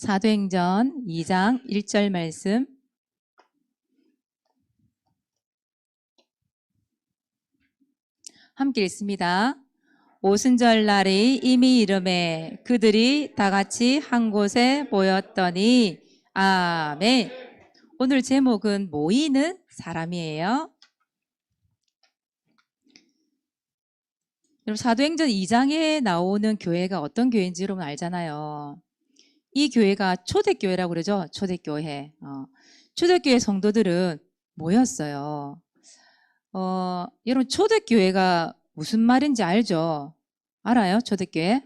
사도행전 2장 1절 말씀 함께 읽습니다. 오순절 날이 이미 이름에 그들이 다 같이 한 곳에 모였더니 아멘. 오늘 제목은 모이는 사람이에요. 여러분 사도행전 2장에 나오는 교회가 어떤 교회인지 여러분 알잖아요. 이 교회가 초대교회라고 그러죠. 초대교회. 어, 초대교회 성도들은 모였어요. 어, 여러분 초대교회가 무슨 말인지 알죠? 알아요? 초대교회?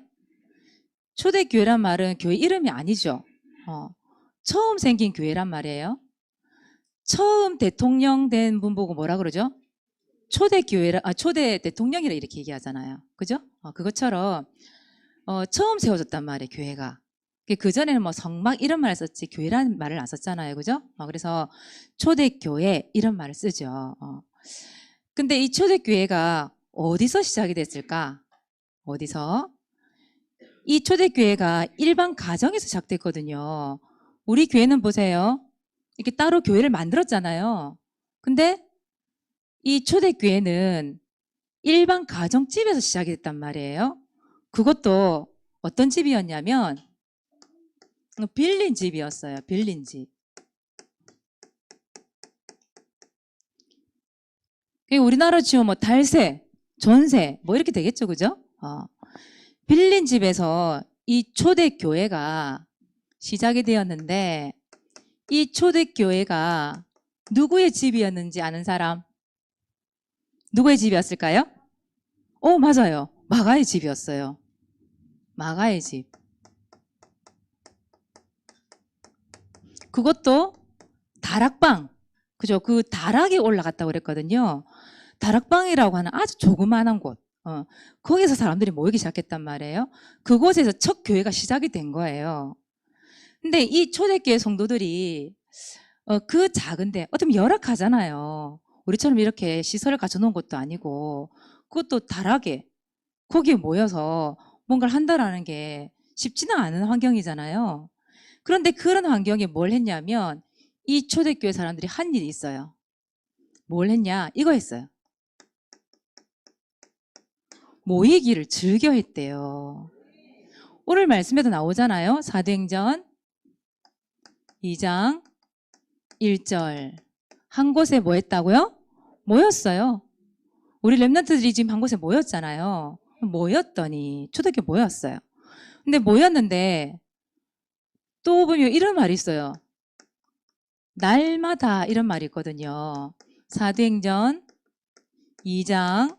초대교회란 말은 교회 이름이 아니죠. 어, 처음 생긴 교회란 말이에요. 처음 대통령 된 분 보고 뭐라 그러죠? 초대 교회라, 아, 초대 대통령이라 이렇게 얘기하잖아요. 그죠? 어, 그것처럼, 어, 처음 세워졌단 말이에요, 교회가. 그 전에는 뭐 성막 이런 말을 썼지, 교회라는 말을 안 썼잖아요. 그죠? 어, 그래서 초대교회 이런 말을 쓰죠. 어. 근데 이 초대교회가 어디서 시작이 됐을까? 어디서? 이 초대교회가 일반 가정에서 시작됐거든요. 우리 교회는 보세요. 이렇게 따로 교회를 만들었잖아요. 근데 이 초대교회는 일반 가정집에서 시작이 됐단 말이에요. 그것도 어떤 집이었냐면 빌린 집이었어요. 빌린 집. 우리나라 치면 뭐 달세, 전세 뭐 이렇게 되겠죠, 그죠? 어. 빌린 집에서 이 초대 교회가 시작이 되었는데 이 초대 교회가 누구의 집이었는지 아는 사람? 누구의 집이었을까요? 어, 맞아요. 마가의 집이었어요. 마가의 집. 그것도 다락방. 그죠? 그 다락에 올라갔다고 그랬거든요. 다락방이라고 하는 아주 조그마한 곳. 어, 거기서 사람들이 모이기 시작했단 말이에요. 그곳에서 첫 교회가 시작이 된 거예요. 근데 이 초대교회 성도들이 어, 그 작은데 어떻게 열악하잖아요. 우리처럼 이렇게 시설을 갖춰놓은 것도 아니고 그것도 다락에 거기에 모여서 뭔가를 한다라는 게 쉽지는 않은 환경이잖아요. 그런데 그런 환경에 뭘 했냐면 이 초대교회 사람들이 한 일이 있어요. 뭘 했냐? 이거 했어요. 모이기를 즐겨 했대요. 오늘 말씀에도 나오잖아요. 사도행전 2장 1절. 한 곳에 뭐 했다고요? 모였어요. 우리 랩런트들이 지금 한 곳에 모였잖아요. 모였더니 초대교회 모였어요. 근데 모였는데 또 보면 이런 말이 있어요. 날마다 이런 말이 있거든요. 사도행전 2장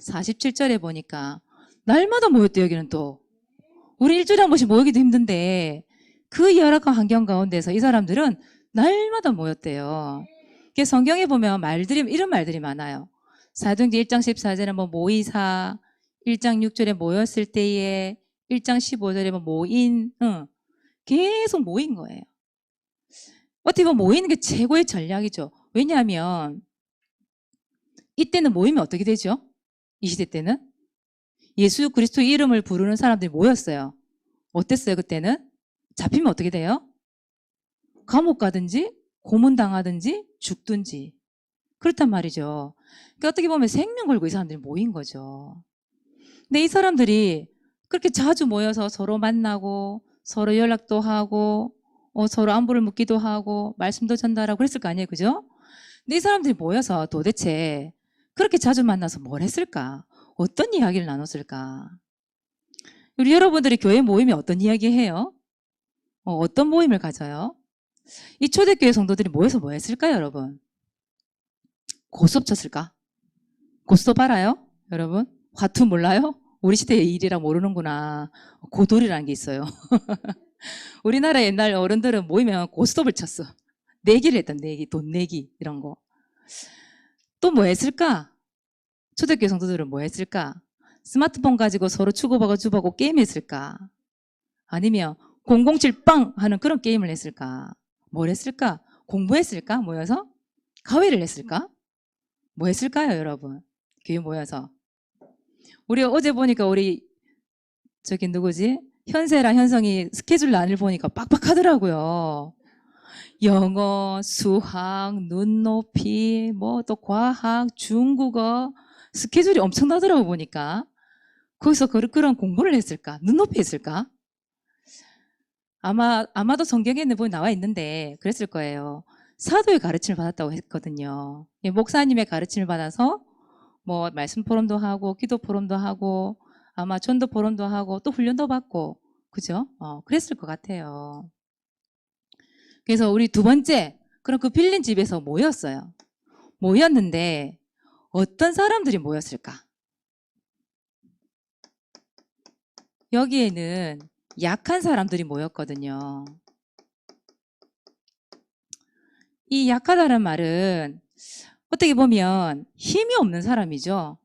47절에 보니까 날마다 모였대 여기는 또. 우리 일주일에 한 번씩 모이기도 힘든데 그 열악한 환경 가운데서 이 사람들은 날마다 모였대요. 성경에 보면 말들이 이런 말들이 많아요. 사도행전 1장 14절에 뭐 모이사, 1장 6절에 모였을 때에 1장 15절에 뭐 모인, 응. 계속 모인 거예요. 어떻게 보면 모이는 게 최고의 전략이죠. 왜냐하면 이때는 모이면 어떻게 되죠? 이 시대 때는 예수 그리스도 이름을 부르는 사람들이 모였어요. 어땠어요 그때는? 잡히면 어떻게 돼요? 감옥 가든지 고문 당하든지 죽든지 그렇단 말이죠. 그러니까 어떻게 보면 생명 걸고 이 사람들이 모인 거죠. 근데 이 사람들이 그렇게 자주 모여서 서로 만나고 서로 연락도 하고 어, 서로 안부를 묻기도 하고 말씀도 전달하고 그랬을 거 아니에요, 그죠? 근데 이 사람들이 모여서 도대체 그렇게 자주 만나서 뭘 했을까? 어떤 이야기를 나눴을까? 우리 여러분들이 교회 모임에 어떤 이야기 해요? 어, 어떤 모임을 가져요? 이 초대교회 성도들이 모여서 뭐 했을까요, 여러분? 고스톱 쳤을까? 고스톱 알아요? 여러분? 화투 몰라요? 우리 시대의 일이라 모르는구나. 고돌이라는 게 있어요. 우리나라 옛날 어른들은 모이면 고스톱을 쳤어. 내기를 했던 내기, 돈 내기, 이런 거. 또 뭐 했을까? 초대교회 성도들은 뭐 했을까? 스마트폰 가지고 서로 주고받고 주고받고 게임했을까? 아니면 007빵 하는 그런 게임을 했을까? 뭘 했을까? 공부했을까? 모여서? 가회를 했을까? 뭐 했을까요, 여러분? 교회 모여서. 우리 어제 보니까 우리 저기 누구지? 현세랑 현성이 스케줄 란을 보니까 빡빡하더라고요. 영어, 수학, 눈높이, 뭐 또 과학, 중국어 스케줄이 엄청나더라고 보니까 거기서 그- 그런 공부를 했을까? 눈높이 했을까? 아마 아마도 성경에는 보면 나와 있는데 그랬을 거예요. 사도의 가르침을 받았다고 했거든요. 예, 목사님의 가르침을 받아서 뭐 말씀 포럼도 하고 기도 포럼도 하고 아마 전도 포럼도 하고 또 훈련도 받고 그죠? 어, 그랬을 것 같아요. 그래서 우리 두 번째 그럼 그 빌린 집에서 모였어요. 모였는데 어떤 사람들이 모였을까? 여기에는 약한 사람들이 모였거든요. 이 약하다는 말은 어떻게 보면 힘이 없는 사람이죠.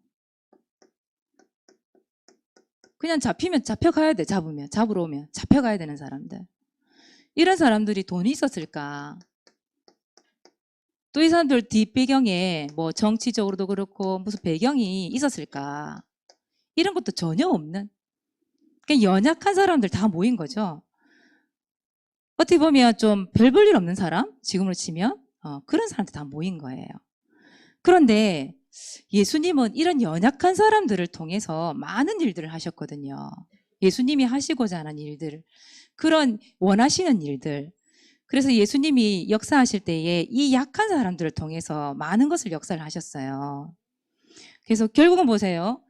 그냥 잡히면 잡혀가야 돼, 잡으면. 잡으러 오면. 잡혀가야 되는 사람들. 이런 사람들이 돈이 있었을까? 또 이 사람들 뒷배경에 뭐 정치적으로도 그렇고 무슨 배경이 있었을까? 이런 것도 전혀 없는. 그냥 연약한 사람들 다 모인 거죠. 어떻게 보면 좀 별 볼 일 없는 사람? 지금으로 치면. 어, 그런 사람들 다 모인 거예요. 그런데 예수님은 이런 연약한 사람들을 통해서 많은 일들을 하셨거든요. 예수님이 하시고자 하는 일들, 그런 원하시는 일들. 그래서 예수님이 역사하실 때에 이 약한 사람들을 통해서 많은 것을 역사를 하셨어요. 그래서 결국은 보세요.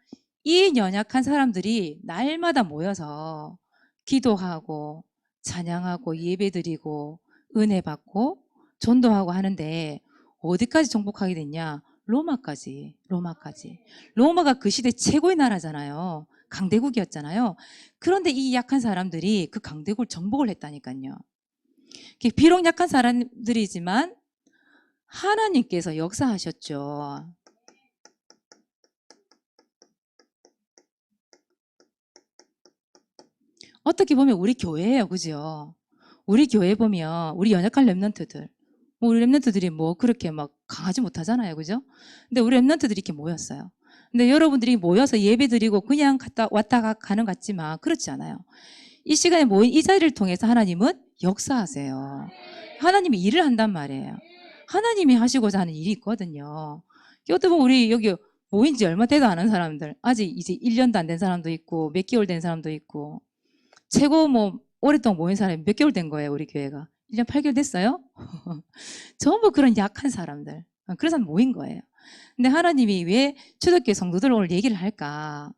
이 연약한 사람들이 날마다 모여서 기도하고 찬양하고 예배드리고 은혜 받고 전도하고 하는데 어디까지 정복하게 됐냐? 로마까지, 로마까지. 로마가 그 시대 최고의 나라잖아요. 강대국이었잖아요. 그런데 이 약한 사람들이 그 강대국을 정복을 했다니까요. 비록 약한 사람들이지만 하나님께서 역사하셨죠. 어떻게 보면 우리 교회예요, 그죠? 우리 교회 보면 우리 연약한 랩런트들, 뭐 우리 랩런트들이 뭐 그렇게 막 강하지 못하잖아요, 그죠? 근데 우리 랩런트들이 이렇게 모였어요. 근데 여러분들이 모여서 예배 드리고 그냥 갔다 왔다가 가는 것 같지만 그렇지 않아요. 이 시간에 모인 이 자리를 통해서 하나님은 역사하세요. 하나님이 일을 한단 말이에요. 하나님이 하시고자 하는 일이 있거든요. 어떻게 보면 우리 여기 모인 지 얼마 되도 않은 사람들, 아직 이제 1년도 안 된 사람도 있고, 몇 개월 된 사람도 있고, 최고 뭐, 오랫동안 모인 사람이 몇 개월 된 거예요, 우리 교회가. 1년 8개월 됐어요? 전부 그런 약한 사람들. 그래서 모인 거예요. 근데 하나님이 왜 초대교회 성도들 오늘 얘기를 할까?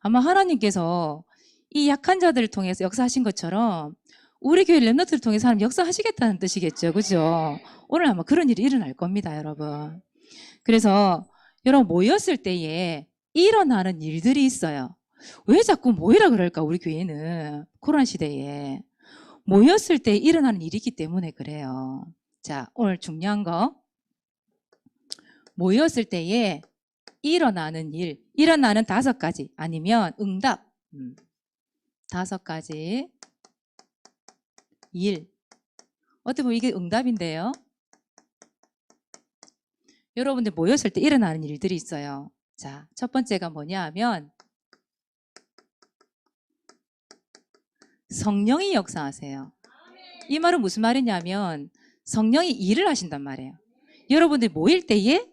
아마 하나님께서 이 약한 자들을 통해서 역사하신 것처럼 우리 교회 랩너트를 통해서 하나님 역사하시겠다는 뜻이겠죠. 그죠? 오늘 아마 그런 일이 일어날 겁니다, 여러분. 그래서 여러분 모였을 때에 일어나는 일들이 있어요. 왜 자꾸 모이라 그럴까, 우리 교회는. 코로나 시대에. 모였을 때 일어나는 일이기 때문에 그래요. 자, 오늘 중요한 거. 모였을 때에 일어나는 일, 일어나는 다섯 가지 아니면 응답 음, 다섯 가지 일. 어떻게 보면 이게 응답인데요. 여러분들 모였을 때 일어나는 일들이 있어요. 자, 첫 번째가 뭐냐 하면 성령이 역사하세요. 이 말은 무슨 말이냐면 성령이 일을 하신단 말이에요. 여러분들 모일 때에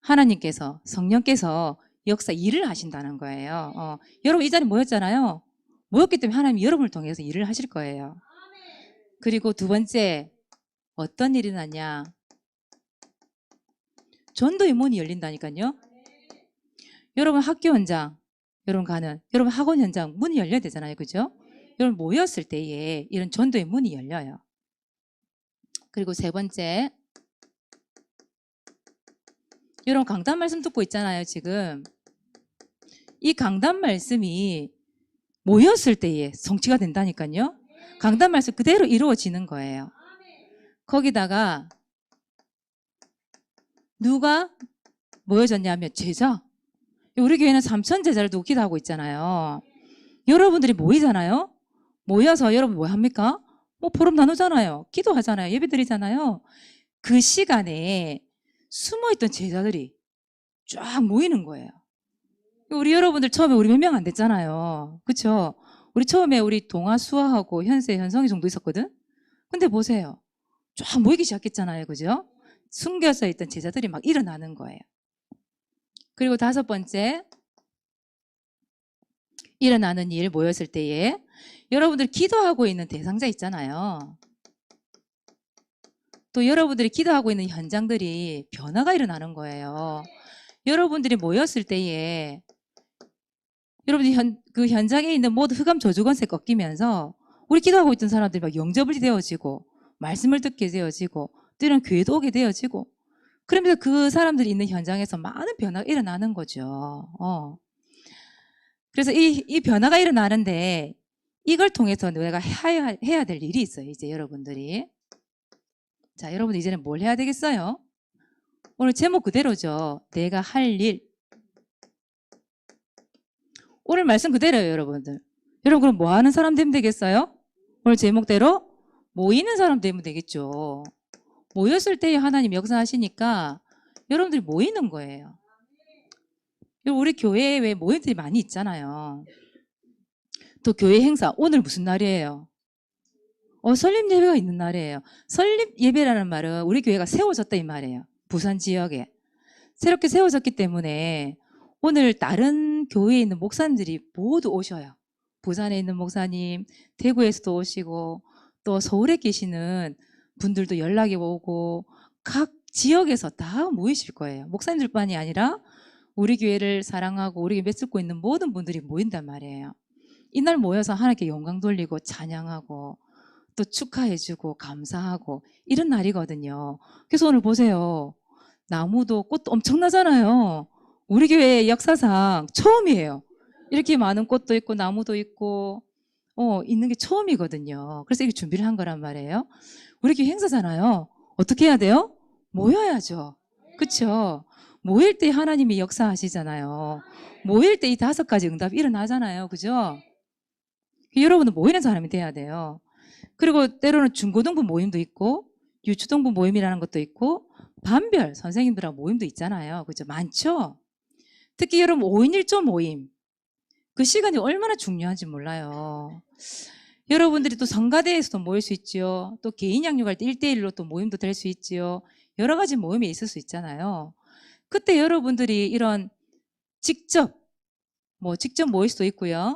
하나님께서 성령께서 역사 일을 하신다는 거예요. 어, 여러분 이 자리에 모였잖아요. 모였기 때문에 하나님이 여러분을 통해서 일을 하실 거예요. 그리고 두 번째 어떤 일이 나냐? 전도의 문이 열린다니까요. 여러분 학교 현장, 여러분 가는, 여러분 학원 현장 문이 열려야 되잖아요. 그죠? 여러분 모였을 때에 이런 전도의 문이 열려요. 그리고 세 번째, 여러분 강단 말씀 듣고 있잖아요, 지금. 이 강단 말씀이 모였을 때에 성취가 된다니까요. 강단 말씀 그대로 이루어지는 거예요. 거기다가 누가 모여졌냐면 제자. 우리 교회는 삼천 제자를 두고 기도 하고 있잖아요. 여러분들이 모이잖아요. 모여서 여러분 뭐 합니까? 뭐 보름 나누잖아요. 기도하잖아요. 예배 드리잖아요. 그 시간에 숨어있던 제자들이 쫙 모이는 거예요. 우리 여러분들 처음에 우리 몇 명 안 됐잖아요. 그쵸? 우리 처음에 우리 동아 수아하고 현세 현성이 정도 있었거든. 근데 보세요. 쫙 모이기 시작했잖아요. 그죠? 숨겨서 있던 제자들이 막 일어나는 거예요. 그리고 다섯 번째, 일어나는 일 모였을 때에 여러분들 기도하고 있는 대상자 있잖아요. 또 여러분들이 기도하고 있는 현장들이 변화가 일어나는 거예요. 여러분들이 모였을 때에 여러분이 현, 그 현장에 있는 모든 흑암 저주건세 꺾이면서 우리 기도하고 있던 사람들이 막 영접이 되어지고 말씀을 듣게 되어지고 때로는 교회도 오게 되어지고 그러면서 그 사람들이 있는 현장에서 많은 변화가 일어나는 거죠. 어. 그래서 이, 이 변화가 일어나는데 이걸 통해서 내가 해야, 해야 될 일이 있어요. 이제 여러분들이. 자, 여러분 이제는 뭘 해야 되겠어요? 오늘 제목 그대로죠. 내가 할 일. 오늘 말씀 그대로예요, 여러분들. 여러분 그럼 뭐 하는 사람 되면 되겠어요? 오늘 제목대로 모이는 사람 되면 되겠죠. 모였을 때 하나님 역사하시니까 여러분들이 모이는 거예요. 우리 교회에 왜 모임들이 많이 있잖아요. 또 교회 행사 오늘 무슨 날이에요? 어, 설립 예배가 있는 날이에요. 설립 예배라는 말은 우리 교회가 세워졌다 이 말이에요. 부산 지역에. 새롭게 세워졌기 때문에 오늘 다른 교회에 있는 목사님들이 모두 오셔요. 부산에 있는 목사님, 대구에서도 오시고 또 서울에 계시는 분들도 연락이 오고 각 지역에서 다 모이실 거예요. 목사님들뿐만이 아니라 우리 교회를 사랑하고 우리 교회 맺고 있는 모든 분들이 모인단 말이에요. 이날 모여서 하나님께 영광 돌리고 찬양하고 또 축하해주고 감사하고 이런 날이거든요. 그래서 오늘 보세요. 나무도 꽃도 엄청나잖아요. 우리 교회 역사상 처음이에요. 이렇게 많은 꽃도 있고 나무도 있고 어, 있는 게 처음이거든요. 그래서 이게 준비를 한 거란 말이에요. 우리 교회 행사잖아요. 어떻게 해야 돼요? 모여야죠. 그쵸? 모일 때 하나님이 역사하시잖아요. 모일 때 이 다섯 가지 응답이 일어나잖아요. 그죠? 여러분은 모이는 사람이 돼야 돼요. 그리고 때로는 중고등부 모임도 있고 유초등부 모임이라는 것도 있고 반별 선생님들하고 모임도 있잖아요. 그죠? 많죠? 특히 여러분 5인 1조 모임. 그 시간이 얼마나 중요한지 몰라요. 여러분들이 또 성가대에서도 모일 수 있지요. 또 개인 양육할 때 1대1로 또 모임도 될 수 있지요. 여러 가지 모임이 있을 수 있잖아요. 그때 여러분들이 이런 직접, 뭐 직접 모일 수도 있고요.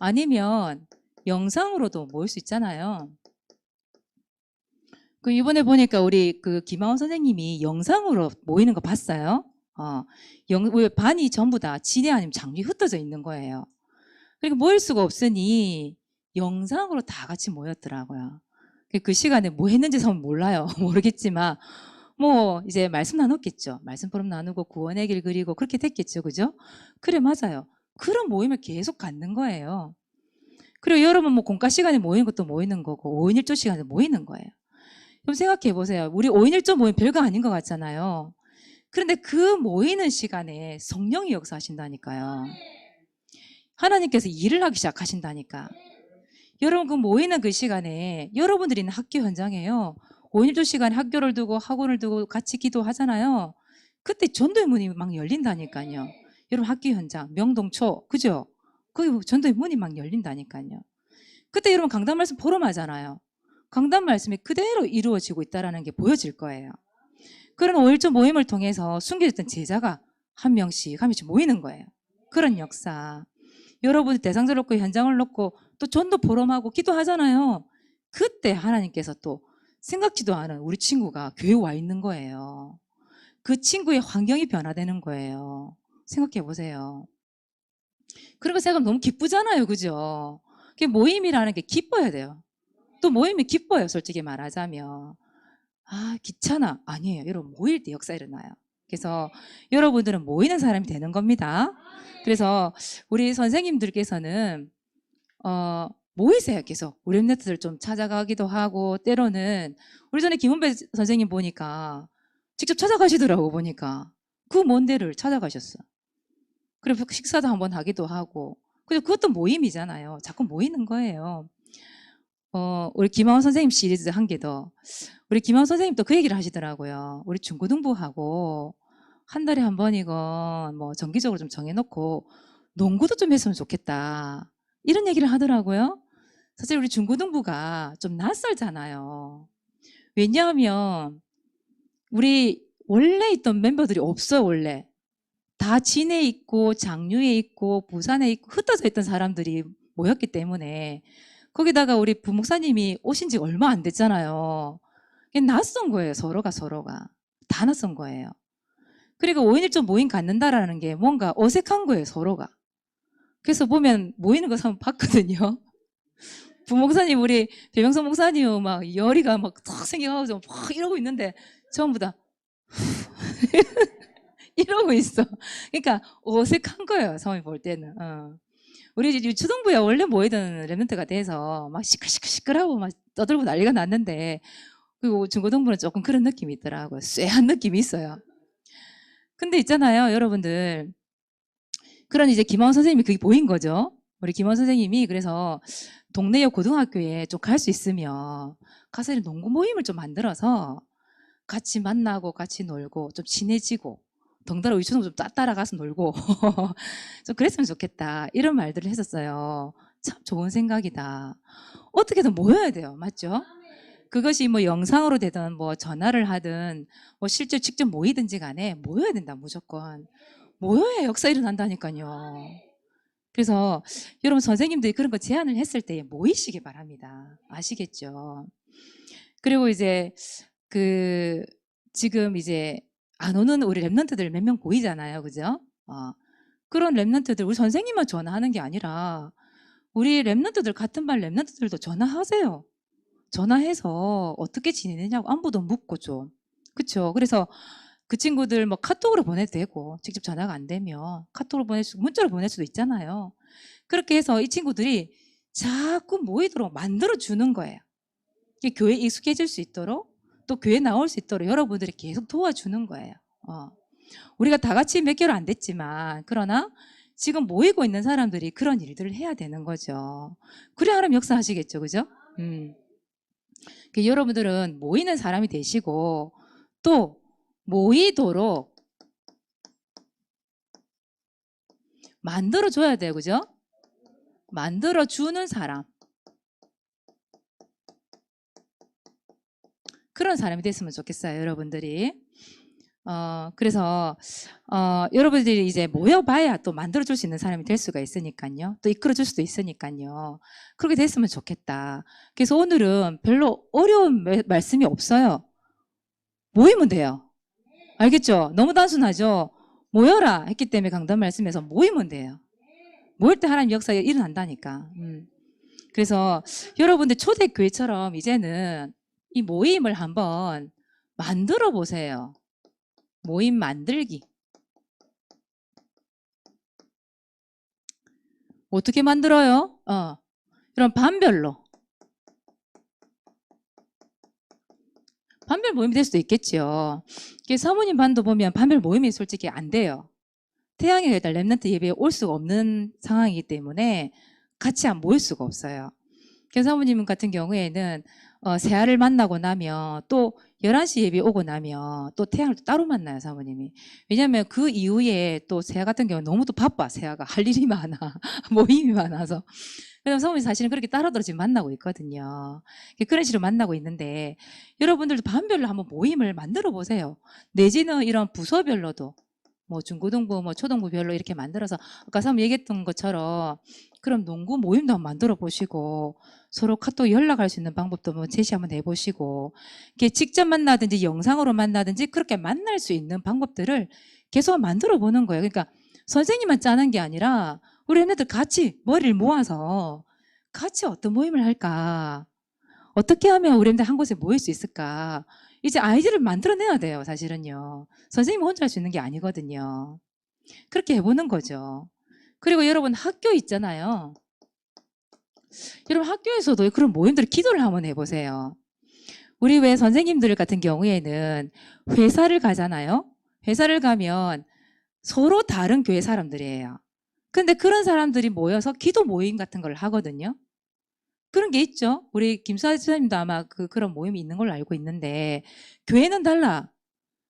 아니면 영상으로도 모일 수 있잖아요. 그 이번에 보니까 우리 그 김하원 선생님이 영상으로 모이는 거 봤어요. 어, 영, 왜 반이 전부 다 진해 아니면 장비 흩어져 있는 거예요. 그러니까 모일 수가 없으니 영상으로 다 같이 모였더라고요. 그- 그 시간에 뭐 했는지 저는 몰라요. 모르겠지만 뭐 이제 말씀 나눴겠죠. 말씀 포럼 나누고 구원의 길 그리고 그렇게 됐겠죠. 그죠? 그래 맞아요. 그런 모임을 계속 갖는 거예요. 그리고 여러분 뭐 공과 시간에 모이는 것도 모이는 거고 5인 1조 시간에 모이는 거예요. 그럼 생각해 보세요. 우리 5인 1조 모임 별거 아닌 것 같잖아요. 그런데 그 모이는 시간에 성령이 역사하신다니까요. 하나님께서 일을 하기 시작하신다니까. 여러분 그 모이는 그 시간에 여러분들이 있는 학교 현장에요. 5인 1조 시간에 학교를 두고 학원을 두고 같이 기도하잖아요. 그때 전도의 문이 막 열린다니까요. 여러분 학교 현장, 명동초, 그죠? 거기 전도의 문이 막 열린다니까요. 그때 여러분 강단 말씀 포럼하잖아요. 강단 말씀이 그대로 이루어지고 있다라는 게 보여질 거예요. 그런 5일조 모임을 통해서 숨겨졌던 제자가 한 명씩 한 명씩 모이는 거예요. 그런 역사. 여러분이 대상자를 놓고 현장을 놓고 또 전도 포럼하고 기도하잖아요. 그때 하나님께서 또 생각지도 않은 우리 친구가 교회 와 있는 거예요. 그 친구의 환경이 변화되는 거예요. 생각해 보세요. 거 생각하면 너무 기쁘잖아요. 그죠? 모임이라는 게 기뻐야 돼요. 또 모임이 기뻐요. 솔직히 말하자면. 아, 귀찮아. 아니에요. 여러분, 모일 때 역사 일어나요. 그래서 여러분들은 모이는 사람이 되는 겁니다. 그래서 우리 선생님들께서는, 어, 모이세요. 계속. 우리 랩네트들 좀 찾아가기도 하고, 때로는, 우리 전에 김은배 선생님 보니까, 직접 찾아가시더라고, 보니까. 그 먼 데를 찾아가셨어. 그리고 식사도 한번 하기도 하고. 그리고 그것도 모임이잖아요. 자꾸 모이는 거예요. 어, 우리 김하원 선생님 시리즈 한 개 더. 우리 김하원 선생님도 그 얘기를 하시더라고요. 우리 중고등부하고 한 달에 한 번이건 뭐 정기적으로 좀 정해놓고 농구도 좀 했으면 좋겠다. 이런 얘기를 하더라고요. 사실 우리 중고등부가 좀 낯설잖아요. 왜냐하면 우리 원래 있던 멤버들이 없어요, 원래. 다 진해 있고 장류에 있고 부산에 있고 흩어져 있던 사람들이 모였기 때문에 거기다가 우리 부목사님이 오신 지 얼마 안 됐잖아요. 낯선 거예요, 서로가 서로가. 다 낯선 거예요. 그리고 5인 1조 모임 갖는다라는 게 뭔가 어색한 거예요, 서로가. 그래서 보면 모이는 거 한번 봤거든요. 부목사님, 우리 배명성 목사님 막 열이가 막탁 생겨가지고 막 이러고 있는데 전부 다 이러고 있어. 그러니까 어색한 거예요, 사람이 볼 때는. 어. 우리 유초등부에 원래 모이던 랩런트가 돼서 막 시끌시끌시끌하고 막 떠들고 난리가 났는데 그리고 중고등부는 조금 그런 느낌이 있더라고요. 쎄한 느낌이 있어요. 근데 있잖아요, 여러분들. 그런 이제 김하원 선생님이 그게 보인 거죠. 우리 김하원 선생님이 그래서 동네역 고등학교에 좀 갈 수 있으면 가서 농구 모임을 좀 만들어서 같이 만나고 같이 놀고 좀 친해지고 덩달아 유치원 좀 따- 따라가서 놀고 좀 그랬으면 좋겠다 이런 말들을 했었어요. 참 좋은 생각이다. 어떻게든 모여야 돼요, 맞죠? 그것이 뭐 영상으로 되든 뭐 전화를 하든 뭐 실제 직접 모이든지 간에 모여야 된다 무조건 모여야 역사 일어난다니까요. 그래서 여러분 선생님들이 그런 거 제안을 했을 때 모이시기 바랍니다. 아시겠죠? 그리고 이제 그 지금 이제 안 오는 우리 랩런트들 몇 명 보이잖아요. 그죠? 어. 그런 랩런트들 우리 선생님만 전화하는 게 아니라 우리 랩런트들 같은 반 랩런트들도 전화하세요. 전화해서 어떻게 지내느냐고 안부도 묻고 좀. 그쵸? 그래서 그 친구들 뭐 카톡으로 보내도 되고 직접 전화가 안 되면 카톡으로 보낼 수 문자로 보낼 수도 있잖아요. 그렇게 해서 이 친구들이 자꾸 모이도록 만들어 주는 거예요. 교회에 익숙해질 수 있도록 또 교회 나올 수 있도록 여러분들이 계속 도와주는 거예요. 어. 우리가 다 같이 몇 개월 안 됐지만 그러나 지금 모이고 있는 사람들이 그런 일들을 해야 되는 거죠. 그래야 하나님 역사하시겠죠, 그죠? 음. 그 여러분들은 모이는 사람이 되시고 또 모이도록 만들어 줘야 돼요, 그죠? 만들어 주는 사람. 그런 사람이 됐으면 좋겠어요, 여러분들이. 어, 그래서, 어, 여러분들이 이제 모여봐야 또 만들어줄 수 있는 사람이 될 수가 있으니까요. 또 이끌어줄 수도 있으니까요. 그렇게 됐으면 좋겠다. 그래서 오늘은 별로 어려운 말- 말씀이 없어요. 모이면 돼요. 알겠죠? 너무 단순하죠? 모여라 했기 때문에 강단 말씀에서 모이면 돼요. 모일 때 하나님 역사가 일어난다니까. 음. 그래서 여러분들 초대교회처럼 이제는 이 모임을 한번 만들어 보세요. 모임 만들기. 어떻게 만들어요? 어. 이런 반별로. 반별 모임이 될 수도 있겠죠. 사모님 반도 보면 반별 모임이 솔직히 안 돼요. 태양에 일단 랩런트 예배에 올 수가 없는 상황이기 때문에 같이 안 모일 수가 없어요. 그래서 사모님 같은 경우에는 어, 세아를 만나고 나면 또 11시 예배 오고 나면 또 태양을 또 따로 만나요, 사모님이. 왜냐하면 그 이후에 또 세아 같은 경우는 너무 또 바빠, 세아가. 할 일이 많아. 모임이 많아서. 그래서 사모님 사실은 그렇게 따로따로 지금 만나고 있거든요. 그런 식으로 만나고 있는데 여러분들도 반별로 한번 모임을 만들어 보세요. 내지는 이런 부서별로도 뭐 중고등부, 뭐 초등부별로 이렇게 만들어서 아까 사모님 얘기했던 것처럼 그럼 농구 모임도 한번 만들어 보시고 서로 카톡 연락할 수 있는 방법도 한번 제시 한번 해보시고 이렇게 직접 만나든지 영상으로 만나든지 그렇게 만날 수 있는 방법들을 계속 만들어 보는 거예요. 그러니까 선생님만 짜는 게 아니라 우리 애들 같이 머리를 모아서 같이 어떤 모임을 할까? 어떻게 하면 우리 애들 한 곳에 모일 수 있을까? 이제 아이디를 만들어내야 돼요, 사실은요. 선생님 혼자 할 수 있는 게 아니거든요. 그렇게 해보는 거죠. 그리고 여러분 학교 있잖아요. 여러분 학교에서도 그런 모임들 기도를 한번 해보세요. 우리 왜 선생님들 같은 경우에는 회사를 가잖아요. 회사를 가면 서로 다른 교회 사람들이에요. 근데 그런 사람들이 모여서 기도 모임 같은 걸 하거든요. 그런 게 있죠. 우리 김수아 지사님도 아마 그, 그런 모임이 있는 걸로 알고 있는데, 교회는 달라.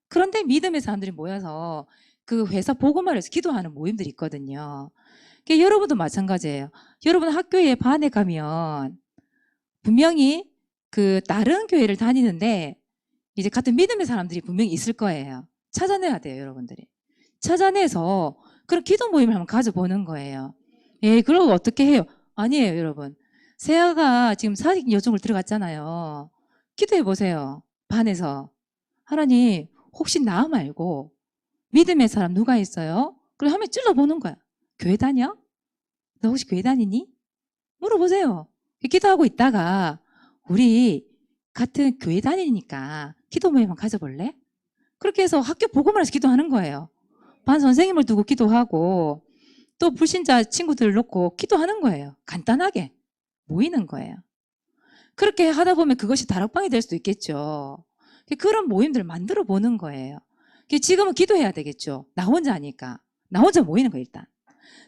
그런데 믿음의 사람들이 모여서 그 회사 보고만 해서 기도하는 모임들이 있거든요. 그게 여러분도 마찬가지예요. 여러분 학교에 반에 가면 분명히 그 다른 교회를 다니는데 이제 같은 믿음의 사람들이 분명히 있을 거예요. 찾아내야 돼요, 여러분들이. 찾아내서 그런 기도 모임을 한번 가져보는 거예요. 예, 그러고 어떻게 해요? 아니에요, 여러분. 세아가 지금 사직 여중을 들어갔잖아요. 기도해 보세요. 반에서. 하나님, 혹시 나 말고 믿음의 사람 누가 있어요? 그래 하면 찔러보는 거야. 교회 다녀? 너 혹시 교회 다니니? 물어보세요. 기도하고 있다가 우리 같은 교회 다니니까 기도 모임 한번 가져볼래? 그렇게 해서 학교 복음을 해서 기도하는 거예요. 반 선생님을 두고 기도하고 또 불신자 친구들을 놓고 기도하는 거예요. 간단하게 모이는 거예요. 그렇게 하다 보면 그것이 다락방이 될 수도 있겠죠. 그런 모임들을 만들어 보는 거예요. 지금은 기도해야 되겠죠. 나 혼자 하니까. 나 혼자 모이는 거 일단.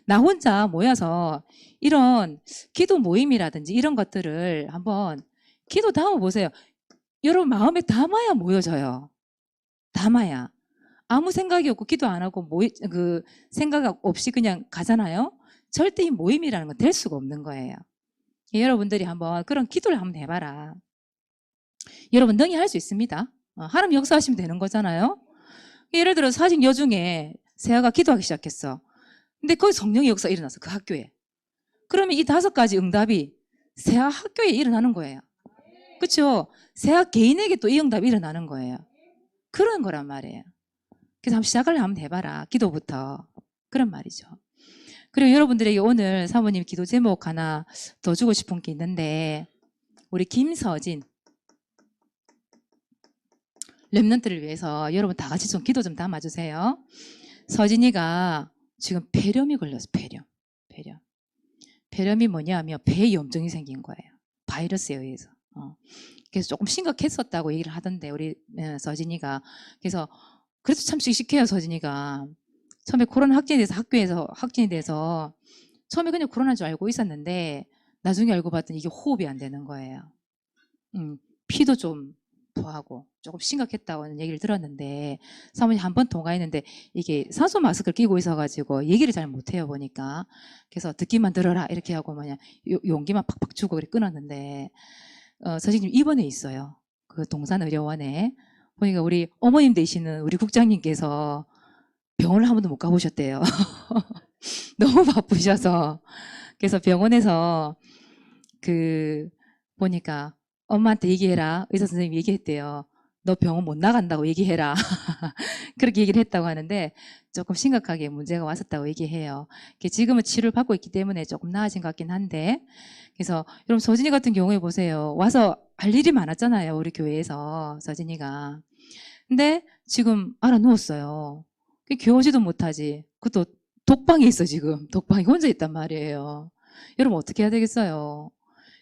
나 혼자 모여서 이런 기도 모임이라든지 이런 것들을 한번 기도 담아 보세요. 여러분 마음에 담아야 모여져요. 담아야. 아무 생각이 없고 기도 안 하고 모이, 그 생각 없이 그냥 가잖아요. 절대 이 모임이라는 건 될 수가 없는 거예요. 여러분들이 한번 그런 기도를 한번 해봐라. 여러분 능히 할 수 있습니다. 어, 하나님 역사하시면 되는 거잖아요. 예를 들어 사직 여중에 세아가 기도하기 시작했어. 근데 거기 성령의 역사 일어났어 그 학교에. 그러면 이 다섯 가지 응답이 세아 학교에 일어나는 거예요. 그렇죠? 세아 개인에게 또 이 응답이 일어나는 거예요. 그런 거란 말이에요. 그래서 한번 시작을 한번 해봐라. 기도부터. 그런 말이죠. 그리고 여러분들에게 오늘 사모님 기도 제목 하나 더 주고 싶은 게 있는데 우리 김서진 랩런트를 위해서 여러분 다 같이 좀 기도 좀 담아주세요. 서진이가 지금 폐렴이 걸렸어. 폐렴. 폐렴. 폐렴이 뭐냐면 폐 염증이 생긴 거예요. 바이러스에 의해서. 어. 그래서 조금 심각했었다고 얘기를 하던데 우리 어, 서진이가 그래서 그래도 참 씩씩해요 서진이가 처음에 코로나 확진이 돼서 학교에서 확진이 돼서 처음에 그냥 코로나인 줄 알고 있었는데 나중에 알고 봤더니 이게 호흡이 안 되는 거예요. 음, 피도 좀 부하고 조금 심각했다고 얘기를 들었는데 사모님 한 번 통화했는데 이게 산소 마스크를 끼고 있어가지고 얘기를 잘 못해요 보니까. 그래서 듣기만 들어라 이렇게 하고 뭐냐 용기만 팍팍 주고 그렇게 끊었는데 어, 선생님 입원해 있어요. 그 동산의료원에. 보니까 우리 어머님 되시는 우리 국장님께서 병원을 한 번도 못 가보셨대요 너무 바쁘셔서 그래서 병원에서 그 보니까 엄마한테 얘기해라. 의사 선생님이 얘기했대요. 너 병원 못 나간다고 얘기해라. 그렇게 얘기를 했다고 하는데 조금 심각하게 문제가 왔었다고 얘기해요. 지금은 치료를 받고 있기 때문에 조금 나아진 것 같긴 한데 그래서 여러분 서진이 같은 경우에 보세요. 와서 할 일이 많았잖아요. 우리 교회에서 서진이가. 근데 지금 알아 누웠어요. 교우지도 못하지. 그것도 독방에 있어 지금. 독방에 혼자 있단 말이에요. 여러분 어떻게 해야 되겠어요?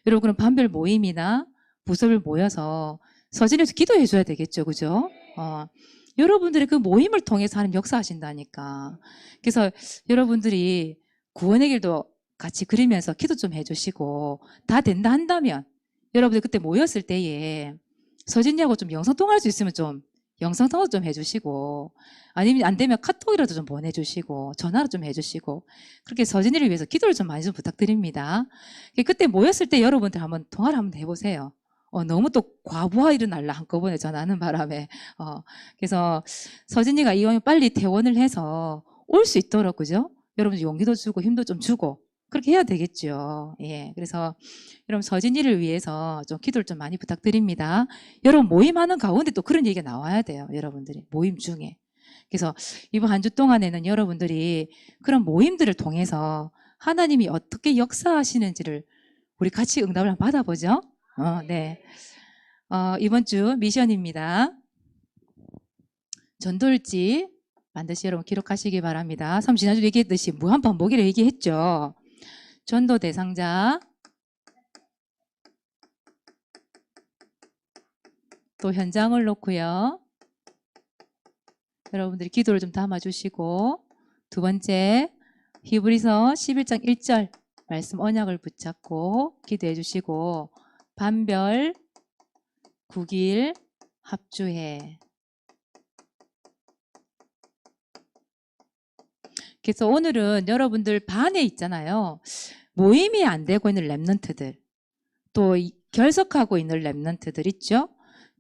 여러분 그럼 반별 모임이나 부서를 모여서 서진에서 기도해 줘야 되겠죠. 그죠? 어, 여러분들이 그 모임을 통해서 하는 역사하신다니까. 그래서 여러분들이 구원의 길도 같이 그리면서 기도 좀 해주시고 다 된다 한다면 여러분들 그때 모였을 때에 서진이하고 좀 영상 통화할 수 있으면 좀 영상 통화 좀 해주시고 아니면 안 되면 카톡이라도 좀 보내주시고 전화로 좀 해주시고 그렇게 서진이를 위해서 기도를 좀 많이 좀 부탁드립니다. 그때 모였을 때 여러분들 한번 통화를 한번 해보세요. 어, 너무 또 과부하 일어날라 한꺼번에 전화하는 바람에 어, 그래서 서진이가 이왕 빨리 퇴원을 해서 올 수 있도록 그죠? 여러분 용기도 주고 힘도 좀 주고 그렇게 해야 되겠죠. 예. 그래서 여러분 서진이를 위해서 좀 기도를 좀 많이 부탁드립니다. 여러분 모임하는 가운데 또 그런 얘기가 나와야 돼요. 여러분들이 모임 중에. 그래서 이번 한 주 동안에는 여러분들이 그런 모임들을 통해서 하나님이 어떻게 역사하시는지를 우리 같이 응답을 한번 받아보죠. 어, 네. 어, 이번 주 미션입니다. 전돌지 반드시 여러분 기록하시기 바랍니다. 참 지난주 얘기했듯이 무한 반복이라 얘기했죠. 전도 대상자. 또 현장을 놓고요. 여러분들이 기도를 좀 담아주시고. 두 번째 히브리서 11장 1절 말씀 언약을 붙잡고 기도해 주시고 반별 9일 합주해 그래서 오늘은 여러분들 반에 있잖아요. 모임이 안 되고 있는 랩런트들, 또 이- 결석하고 있는 랩런트들 있죠?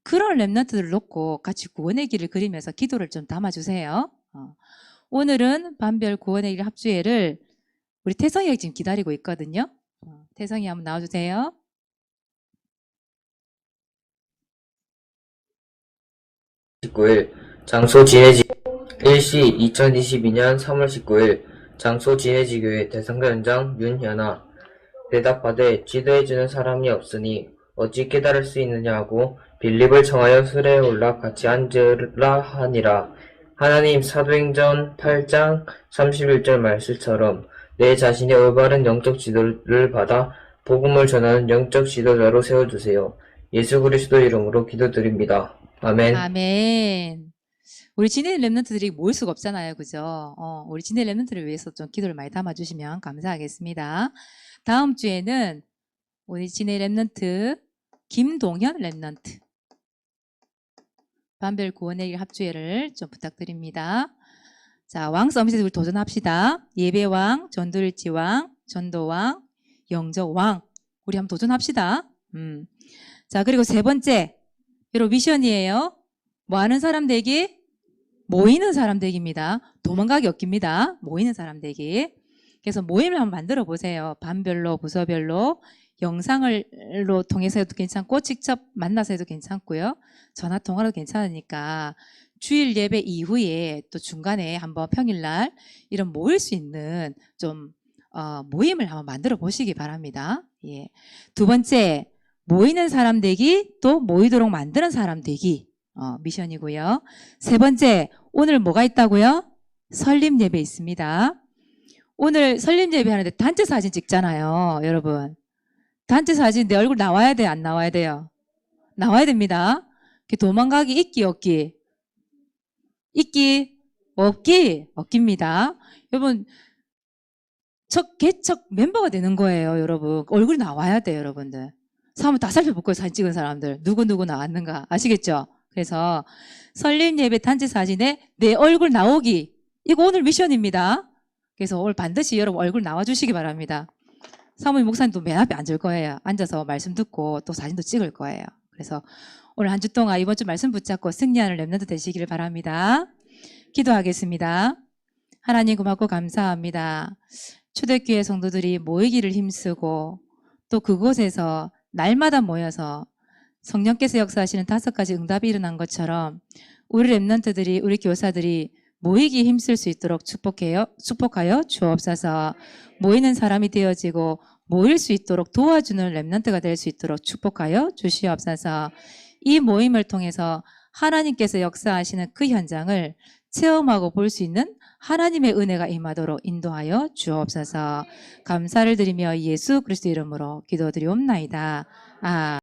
그런 랩런트들을 놓고 같이 구원의 길을 그리면서 기도를 좀 담아주세요. 어. 오늘은 반별 구원의 길 합주회를 우리 태성이가 지금 기다리고 있거든요. 어, 태성이 한번 나와주세요. 일 19일 장소 진해지 일시 2022년 3월 19일 장소 진해지교회 대성교 현장 윤현아 대답하되 지도해주는 사람이 없으니 어찌 깨달을 수 있느냐 하고 빌립을 청하여 수레에 올라 같이 앉으라 하니라 하나님 사도행전 8장 31절 말씀처럼 내 자신의 올바른 영적 지도를 받아 복음을 전하는 영적 지도자로 세워주세요. 예수 그리스도 이름으로 기도드립니다. 아멘. 아멘. 우리 진해 랩런트들이 모일 수가 없잖아요. 그죠? 어, 우리 진해 랩런트를 위해서 좀 기도를 많이 담아주시면 감사하겠습니다. 다음 주에는 우리 진해 랩런트 김동현 랩런트 반별 구원의 일 합주회를 좀 부탁드립니다. 자, 왕 서밋에 우리 도전합시다. 예배왕, 전도일지왕, 전도왕, 영적왕. 우리 한번 도전합시다. 음. 자, 그리고 세 번째. 여러분 미션이에요. 뭐 하는 사람 되기? 모이는 사람 되기입니다. 도망가기 없깁니다. 모이는 사람 되기. 그래서 모임을 한번 만들어 보세요. 반별로, 부서별로, 영상을로 통해서 해도 괜찮고, 직접 만나서 해도 괜찮고요. 전화 통화도 괜찮으니까 주일 예배 이후에 또 중간에 한번 평일날 이런 모일 수 있는 좀 어, 모임을 한번 만들어 보시기 바랍니다. 예. 두 번째, 모이는 사람 되기 또 모이도록 만드는 사람 되기 어, 미션이고요. 세 번째 오늘 뭐가 있다고요? 설립 예배 있습니다. 오늘 설립 예배 하는데 단체 사진 찍잖아요, 여러분. 단체 사진 내 얼굴 나와야 돼, 안 나와야 돼요? 나와야 됩니다. 그 도망가기 있기 없기 있기 없기 없기입니다. 여러분 첫 개척 멤버가 되는 거예요, 여러분. 얼굴이 나와야 돼요, 여러분들. 사람 다 살펴볼 사진 찍은 사람들 누구누구 나왔는가 아시겠죠? 그래서 설립 예배 단체 사진에 내 얼굴 나오기 이거 오늘 미션입니다. 그래서 오늘 반드시 여러분 얼굴 나와주시기 바랍니다. 사모님 목사님도 맨 앞에 앉을 거예요. 앉아서 말씀 듣고 또 사진도 찍을 거예요. 그래서 오늘 한 주 동안 이번 주 말씀 붙잡고 승리하는 랩런트 되시기를 바랍니다. 기도하겠습니다. 하나님 고맙고 감사합니다. 초대교회 성도들이 모이기를 힘쓰고 또 그곳에서 날마다 모여서 성령께서 역사하시는 다섯 가지 응답이 일어난 것처럼 우리 랩런트들이 우리 교사들이 모이기 힘쓸 수 있도록 축복해요 축복하여 주옵소서 모이는 사람이 되어지고 모일 수 있도록 도와주는 랩런트가 될 수 있도록 축복하여 주시옵소서 이 모임을 통해서 하나님께서 역사하시는 그 현장을 체험하고 볼 수 있는 하나님의 은혜가 임하도록 인도하여 주옵소서 감사를 드리며 예수 그리스도 이름으로 기도드리옵나이다. 아.